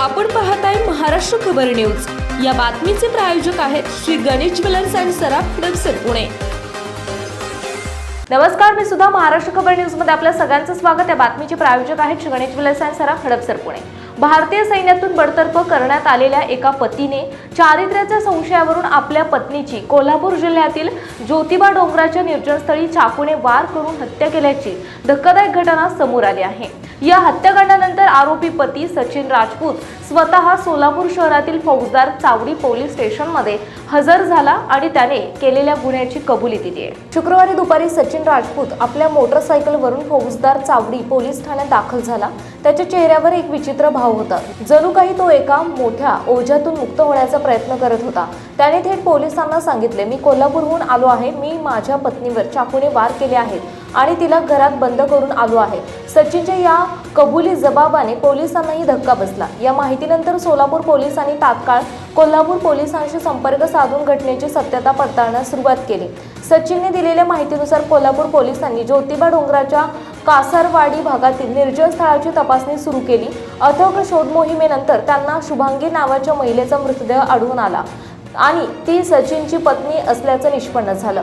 आपण पाहताय महाराष्ट्र खबर न्यूज. या बातमीचे प्रायोजक आहेत श्री गणेश ज्वेलर्स अँड सराफ हडपसर पुणे. नमस्कार मी सुद्धा महाराष्ट्र खबर न्यूजमध्ये आपल्या सगळ्यांचं स्वागत. या बातमीचे प्रायोजक आहेत श्री गणेश ज्वेलर्स अँड सराफ हडपसर पुणे. भारतीय सैन्यातून बडतर्फ करण्यात आलेल्या एका पतीने चारित्र्याच्या संशयावरून आपल्या पत्नीची कोल्हापूर जिल्ह्यातील ज्योतिबा डोंगराच्या निर्जनस्थळी चाकूने वार करून हत्या केल्याची धक्कादायक घटना समोर आली आहे. या हत्याकांडानंतर आरोपी पती सचिन राजपूत स्वतः सोलापूर शहरातील फौजदार चावडी पोलीस स्टेशनमध्ये हजर झाला आणि त्याने केलेल्या गुन्ह्याची कबुली दिली आहे. शुक्रवारी दुपारी सचिन राजपूत आपल्या मोटरसायकलवरून फौजदार चावडी पोलीस ठाण्यात दाखल झाला. त्याच्या चेहऱ्यावर एक विचित्र भाव होता. जणू काही तो एका मोठ्या ओझ्यातून मुक्त होण्याचा प्रयत्न करत होता. त्याने थेट पोलिसांना सांगितले मी कोल्हापूरहून आलो आहे. मी माझ्या पत्नीवर चाकूने वार केले आहेत. आणि तिला घरात बंद करून आलो आहे. सचिनच्या या कबुली जबाबाने पोलिसांनाही धक्का बसला. या माहितीनंतर सोलापूर पोलिसांनी तात्काळ कोल्हापूर पोलिसांशी संपर्क साधून घटनेची सत्यता पडताळण्यास सुरुवात केली. सचिनने दिलेल्या माहितीनुसार कोल्हापूर पोलिसांनी ज्योतिबा डोंगराच्या कासारवाडी भागातील निर्जन स्थळाची तपासणी सुरू केली. अथक शोध मोहिमेनंतर त्यांना शुभांगी नावाच्या महिलेचा मृतदेह आढळून आला आणि ती सचिनची पत्नी असल्याचं निष्पन्न झालं.